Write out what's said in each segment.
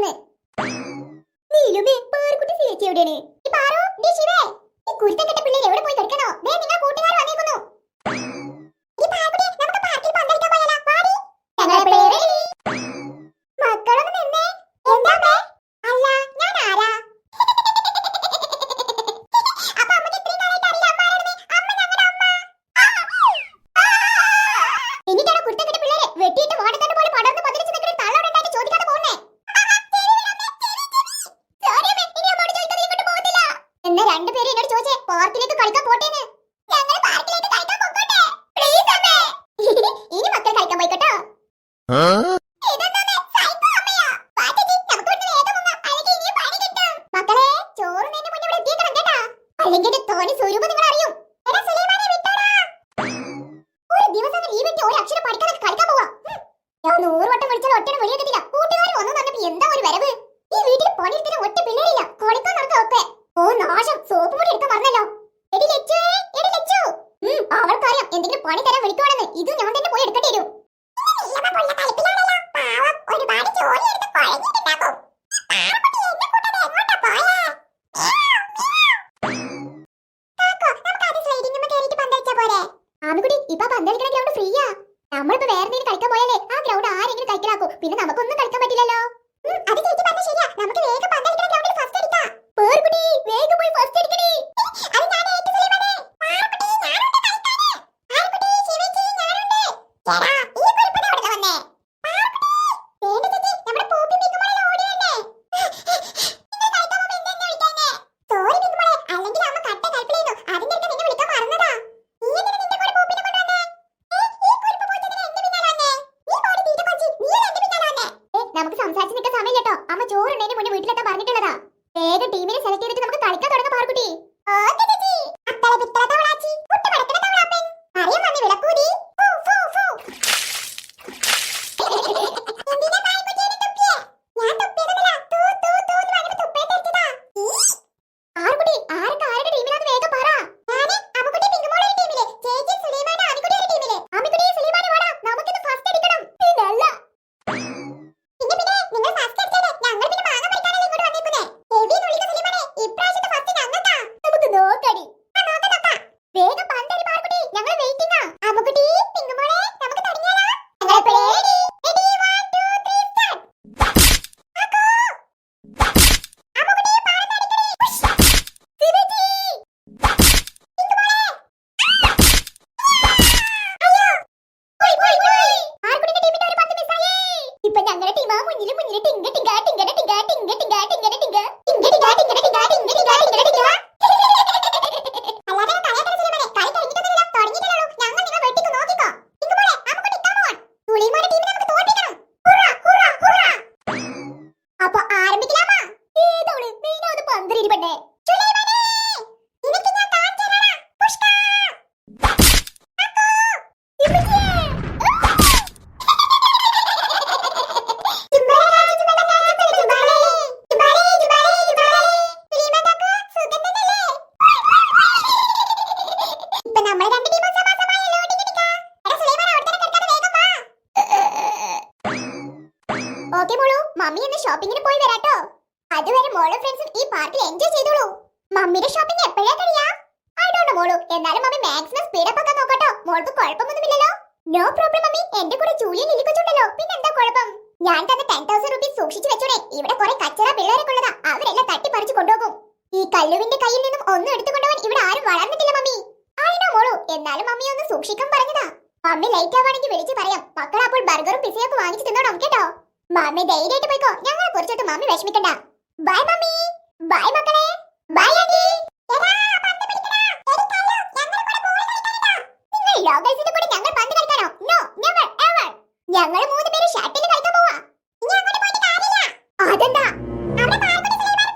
പോന്ന് നീലുമേ പാറുകുട്ടി ചേച്ചി എവിടെയാണ്? ഈ പാറോ? ദേ ശിവേ ഈ കുരുത്തം കെട്ട പിള്ളേർ എവിടെ പോയി കിടക്കണോ? ദേ നിങ്ങൾ കൂട്ടുകാർ വന്നേക്കുന്നു. എന്തെങ്കിലും പണി തരാൻ വിളിക്കുവാണെന്ന്. ഇത് ഞാൻ തന്നെ നമ്മളിപ്പോ വേറെ എന്തെങ്കിലും കളിക്കാൻ പോയാലേ ആ ഗ്രൗണ്ട് ആരെങ്കിലും കളിക്കലാക്കും. പിന്നെ നമുക്കൊന്നും കളിക്കാൻ പറ്റില്ലല്ലോ. അത് ചേച്ചി പറഞ്ഞ ശരിയാ നമുക്ക് വേഗം പന്തളിക്കണ ഗ്രൗണ്ടിൽ ഫസ്റ്റ് അടിക്കാം. പേർക്കുട്ടി വേഗം പോയി ഫസ്റ്റ് അടിക്കണേ നമുക്ക് സംസാരിച്ച് നിൽക്കാൻ സമയമില്ല കേട്ടോ. അമ്മ ചോറുണ്ടതിന് മുന്നേ വീട്ടിലെത്താൻ പറഞ്ഞിട്ടുള്ളതാ. വേഗം ടീമിനെ സെലക്ട് ചെയ്തിട്ട് നമുക്ക് കളിക്കാൻ തുടങ്ങാം പാർക്കുട്ടി വാ. ഓക്കെ മോളു മമ്മി ഇന്ന് ഷോപ്പിങ്ങിന് പോയി വരാട്ടോ. അതുവരെ മോളും ഫ്രണ്ട്സും ഈ പാർക്കിൽ എൻജോയ് ചെയ്തോളൂ. മമ്മിയുടെ ഷോപ്പിംഗ് എപ്പോഴാ കഴിയാ? ഡോണ്ട് മോളു. എന്നാലും മമ്മി മാക്സിമം സ്പീഡ് അപ്പ് നോക്കട്ടോ. മോൾക്ക് കുഴപ്പമൊന്നുമില്ലല്ലോ. No problem mummy. എന്റെ കൂടെ ജൂലിയൻ ഇരിക്കുന്നുണ്ടല്ലോ പിന്നെ എന്താ കുഴപ്പം? ഞാൻ തന്നെ ടെൻ തൗസൻഡ് റുപ്പീസ് സൂക്ഷിച്ചു വെച്ചോടെ. ഇവിടെ കുറെ കച്ചറ പിള്ളേരൊക്കെ ഉള്ളതാ. അവരെല്ലാം തട്ടിപ്പറിച്ചു കൊണ്ടുപോകും. ഈ കല്ലുവിന്റെ കയ്യിൽ നിന്നും ഒന്നും എടുത്തു കൊണ്ടുപോകാൻ ഇവിടെ ആരും വളർന്നിട്ടില്ല മമ്മി. ആയിനോ മോളു. എന്നാലും മമ്മി ഒന്ന് സൂക്ഷിക്കാൻ പറഞ്ഞതാ. മമ്മി ലൈറ്റ് ആവാണെങ്കിൽ വിളിച്ച് പറയാം. മക്കൾ അപ്പോൾ ബർഗറും പിസയൊക്കെ വാങ്ങിച്ചു തിന്നോണം കേട്ടോ? മമ്മി ധൈര്യമായിട്ട് പോയിക്കോ. ഞങ്ങളെ കുറിച്ചൊക്കെ മമ്മി വിഷമിക്കണ്ട. ബൈ മമ്മി ബൈ മക്കളെ. ബൈ ആന്റി ഞങ്ങൾ കളിക്കാനോ? നോ എവർ പേര് കളിക്കാൻ പോവാ. ഇനി അങ്ങോട്ട് പോയിട്ട് കാര്യമില്ല. അവിടെ പാർക്കുട്ടി സുലൈമാൻ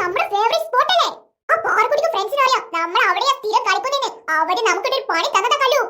നമ്മുടെ സ്പോട്ട് അല്ലേ? ആ അവിടെ നമുക്കൊരു പണി തന്നതാ കല്ലു.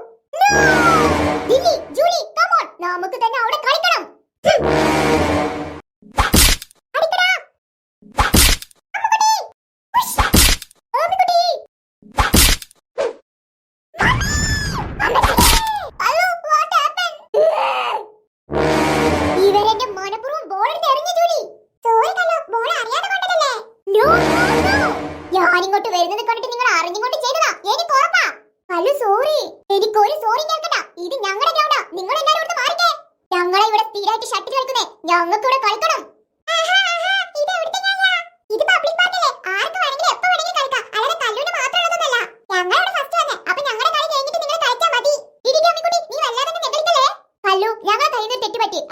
എനിക്കൊരു സോറി കേൾക്കണ്ട ഇത് ഞങ്ങളുടെ ഗ്രൗണ്ടാ നിങ്ങൾ എല്ലാവരും ഇവിടുന്ന് മാറിക്കേ. ഞങ്ങളെ ഇവിടെ സ്ഥിരമായിട്ട് ഷട്ടിൽ കളിക്കുന്നേ. ഞങ്ങൾക്ക് ഇവിടെ കളിക്കണം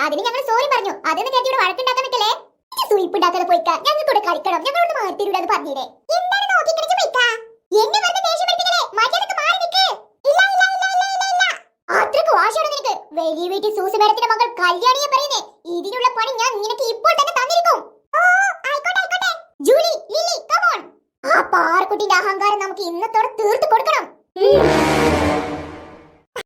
അതിന് ഞങ്ങൾ സോറി പറഞ്ഞു. അതിന് ഇവിടെ വഴക്കുണ്ടാക്കാൻ നിൽക്കല്ലേ സൂയിപ്പുണ്ടാക്കാതെ പോയിക്കാ. ഞങ്ങൾക്ക് കളിക്കണം. ഞങ്ങളോട് മാറ്റി പറഞ്ഞിരേ എന്താണ് നോക്കി കളിച്ചു പോയിക്കാ എന്നെ വലിയ വീട്ടിൽ സൂസി മേഡത്തിന്റെ മകൾ കല്യാണിയെ പറയുന്നേ. ഇതിനുള്ള പണി ഞാൻ നിനക്ക് ഇപ്പോൾ തന്നെ തന്നിരിക്കും. ആ പാറക്കുട്ടിന്റെ അഹങ്കാരം നമുക്ക് ഇന്നത്തോടെ തീർത്തു കൊടുക്കണം.